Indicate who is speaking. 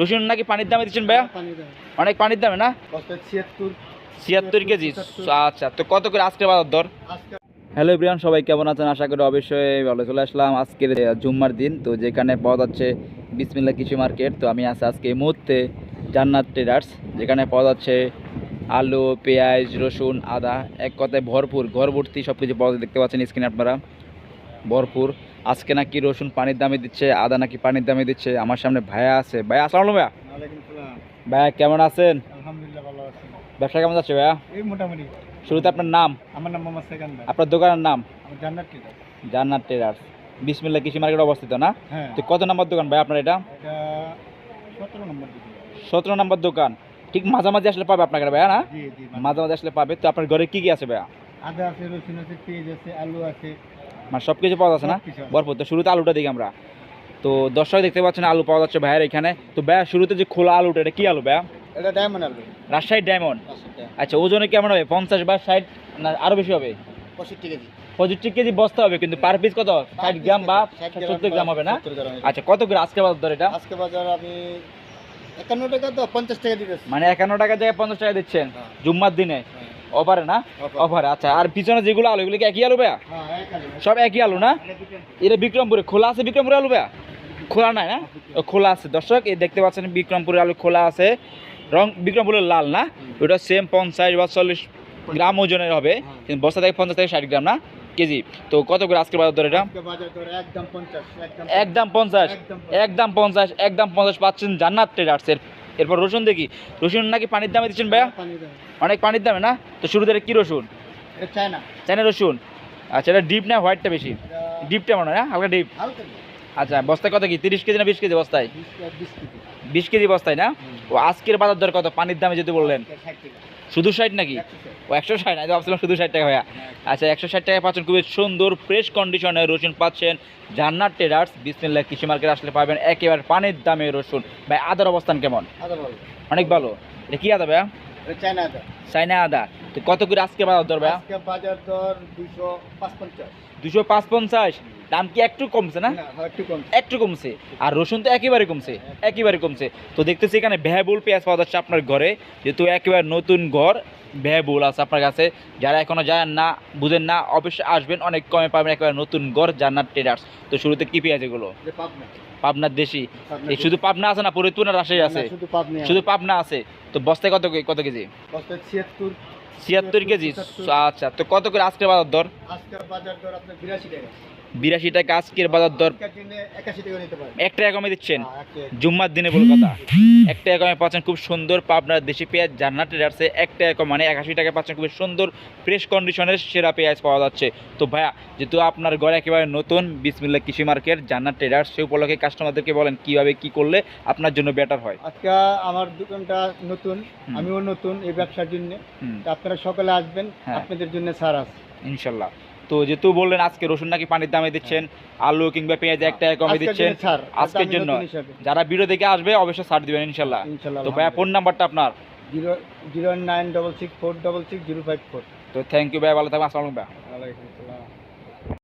Speaker 1: রসুন নাকি পানির দামে দিচ্ছেন ভাইয়া? অনেক পানির দামে না?
Speaker 2: ছিয়াত্তর।
Speaker 1: কেজি। আচ্ছা তো কত করে আজকে বাজার দর? হ্যালো ব্রিয়ান সবাই কেমন আছেন? আশা করি অবশ্যই ভালো চলে আসলাম আজকের জুম্মার দিন। তো যেখানে পাওয়া যাচ্ছে বিসমিল্লা কৃষি মার্কেট তো আমি আছি আজকে এই মুহূর্তে জান্নাত ট্রেডার্স। যেখানে পাওয়া যাচ্ছে আলু পেঁয়াজ রসুন আদা এক কথায় ভরপুর ঘর ভর্তি সব কিছু পাওয়া দেখতে পাচ্ছেন স্ক্রিনে আপনারা। ভরপুর। আজকে নাকি রসুন পানির দামে দিচ্ছে আদা নাকি পানির দামে দিচ্ছে আমার সামনে ভাইয়া আছে। ভাইয়া আসসালাম ভাইয়া। ভাইয়া কেমন আছেন? ব্যবসা কেমন যাচ্ছে ভাইয়া?
Speaker 2: মোটামুটি।
Speaker 1: শুরুতে আপনার নাম?
Speaker 2: আমার নাম মোহাম্মদ
Speaker 1: আপনার দোকানের নাম?
Speaker 2: জান্নাত
Speaker 1: জান্নাত ট্রেডার্স বিসমিল্লা কৃষি মার্কেট অবস্থিত না?
Speaker 2: হ্যাঁ।
Speaker 1: তো কত নম্বর দোকান ভাই আপনার এটা?
Speaker 2: সতেরো নম্বর
Speaker 1: সতেরো নম্বর দোকান। ঠিক মাঝামাঝি আসলে পাবে আপনাকে ভাইয়া না? মাঝামাঝি আসলে পাবে। তো আপনার ঘরে কি কি আছে ভাইয়া?
Speaker 2: আদা আছে রসুন আছে পেঁয়াজ আছে আলু আছে
Speaker 1: মানে সব কিছু পাওয়া যাচ্ছে না। ভরপুর। তো শুরুতে আলুটা দিই আমরা। তো দর্শক দেখতে পাচ্ছেন আলু পাওয়া যাচ্ছে ভাইয়ের এখানে। তো ভাইয়া শুরুতে যে খোলা আলুটা এটা কি আলু ভাইয়া?
Speaker 2: এটা ডায়মন্ড আলু।
Speaker 1: রাজশাহী ডায়মন্ড আচ্ছা ওজনে কেমন হবে? পঞ্চাশ বা ষাট না আরও বেশি হবে?
Speaker 2: পঁয়ষট্টি কেজি।
Speaker 1: পঁয়ষট্টি কেজি বস্তা হবে কিন্তু পার পিস কত? ষাট গ্রাম বা সত্তর গ্রাম হবে না? আচ্ছা কত করে আজকে বাজার দর এটা?
Speaker 2: আজকে বাজার আমি একান্ন টাকা তো পঞ্চাশ টাকা দিতেছি।
Speaker 1: মানে একান্ন টাকা জায়গায় পঞ্চাশ টাকা দিচ্ছেন।
Speaker 2: হ্যাঁ।
Speaker 1: জুম্মার দিনে। অফারে না? অফারে আচ্ছা। আর পিছনে যেগুলো আলু এগুলো কি একই আলু ভাইয়া?
Speaker 2: হ্যাঁ
Speaker 1: সব একই আলু না? এটা বিক্রমপুরে খোলা আছে বিক্রমপুরে আলু ভাইয়া? খোলা নাই না? খোলা আছে। দর্শক এই দেখতে পাচ্ছেন বিক্রমপুরের আলু খোলা আছে। রং বিক্রমপুরের লাল না? ওটা সেম পঞ্চাশ বা চল্লিশ গ্রাম ওজনের হবে। কিন্তু বস্তা থেকে পঞ্চাশ থেকে ষাট গ্রাম না? কেজি। তো কত করে আজকে বাজার দর এটা?
Speaker 2: একদম পঞ্চাশ একদম
Speaker 1: একদম পঞ্চাশ।
Speaker 2: একদম
Speaker 1: একদম পঞ্চাশ একদম পঞ্চাশ পাচ্ছেন জান্নাত ট্রেডার্সের এরপর রসুন দেখি। রসুন নাকি পানির দামে দিচ্ছেন ভাইয়া? অনেক পানির দামে না? তো শুরুতে থেকে কি রসুন?
Speaker 2: চায়না।
Speaker 1: রসুন। আচ্ছা এটা ডিপ না হোয়াইটটা বেশি? ডিপটা মনে হয় না? হালকা ডিপ। আচ্ছা বস্তায় কত কি? তিরিশ কেজি না বিশ কেজি বস্তায়?
Speaker 2: বিশ কেজি
Speaker 1: বস্তায় না? ও আজকের বাজার দর কত? পানির দামে যদি বললেন। শুধু ষাট নাকি? ও একশো ষাট আমি তো ভাবছিলাম শুধু ষাট টাকা ভাইয়া। আচ্ছা একশো ষাট টাকা পাচ্ছেন খুবই সুন্দর ফ্রেশ কন্ডিশনে রসুন পাচ্ছেন জান্নাত ট্রেডার্স বিসমিল্লাহ কৃষি মার্কেট আসলে পাবেন একেবারে পানির দামে রসুন। ভাই আদার অবস্থান কেমন? অনেক ভালো। এটা কি আদা ভাইয়া?
Speaker 2: চায়না আদা।
Speaker 1: চাইনা আদা। তো কত করে আজকে বাজার দর ভাইয়া?
Speaker 2: আজকে বাজার দর দুশো পাঁচ পঞ্চাশ
Speaker 1: দুশো পাঁচ পঞ্চাশ দাম কি একটু কমছে না?
Speaker 2: না একটু
Speaker 1: কমছে। আর রসুন তো একেবারে কমছে একেবারে কমছে। তো দেখতেছি এখানে ভ্যাবুল পেঁয়াজ পাওয়া যাচ্ছে আপনার ঘরে যেহেতু একেবারে নতুন ঘর ভ্যাবুল আছে আপনার কাছে। যারা এখনও জানেন না বুঝেন না অবশ্যই আসবেন অনেক কমে পাবেন একেবারে নতুন ঘর জান্নাত ট্রেডার্স তো শুরুতে কি পেঁয়াজ এগুলো? পাবনার দেশি। এই শুধু পাবনা আছে না ফরিদপুর না রাজশাহী আছে?
Speaker 2: শুধু পাবনা
Speaker 1: আছে। তো বস্তায় কত কত কেজি?
Speaker 2: কষ্ট ছিয়াত্তর
Speaker 1: ছিয়াত্তর কেজি? আচ্ছা তো কত করে আজকের বাজার দর?
Speaker 2: আজকের বাজার দর আপনার বিরাশি টাকা।
Speaker 1: বিরাশি টাকা আজকের বাজার দর
Speaker 2: একাশি টাকা নিতে পারেন।
Speaker 1: এক টাকা কমে দিচ্ছেন।
Speaker 2: হ্যাঁ।
Speaker 1: জুম্মার দিনে বলে কথা। এক টাকা কমে পাচ্ছেন খুব সুন্দর পাবনার দেশি পেঁয়াজ জান্নাত ট্রেডার্সে এক টাকা কম মানে একাশি টাকা পাচ্ছেন খুব সুন্দর ফ্রেশ কন্ডিশনের সেরা পেঁয়াজ পাওয়া যাচ্ছে। তো ভাইয়া যেহেতু আপনার ঘরে একেবারে নতুন বিসমিল্লা কৃষি মার্কেট জান্নাত ট্রেডার্স সেই উপলক্ষে কাস্টমারদেরকে বলেন কীভাবে কি করলে আপনার জন্য বেটার হয়।
Speaker 2: আজকে আমার দোকানটা নতুন আমিও নতুন এই ব্যবসার জন্য। আপনারা সকালে আসবেন
Speaker 1: হ্যাঁ।
Speaker 2: আপনাদের জন্য ছাড় আছে।
Speaker 1: ইনশাল্লাহ। তো যেহেতু বললেন আজকে রসুন নাকি পানির দামে দিচ্ছেন আলু কিংবা পেঁয়াজ এক টাকা কমে দিচ্ছেন আজকের জন্য। যারা ভিডিও দেখে আসবে অবশ্যই ছাড় দিবেন ইনশাল্লাহ। তো ভাইয়া ফোন নাম্বারটা আপনার?
Speaker 2: Zero zero nine double six four double six zero five four
Speaker 1: তো থ্যাংক ইউ ভাইয়া ভালো থাকবেন আসসালাম ভাইয়া।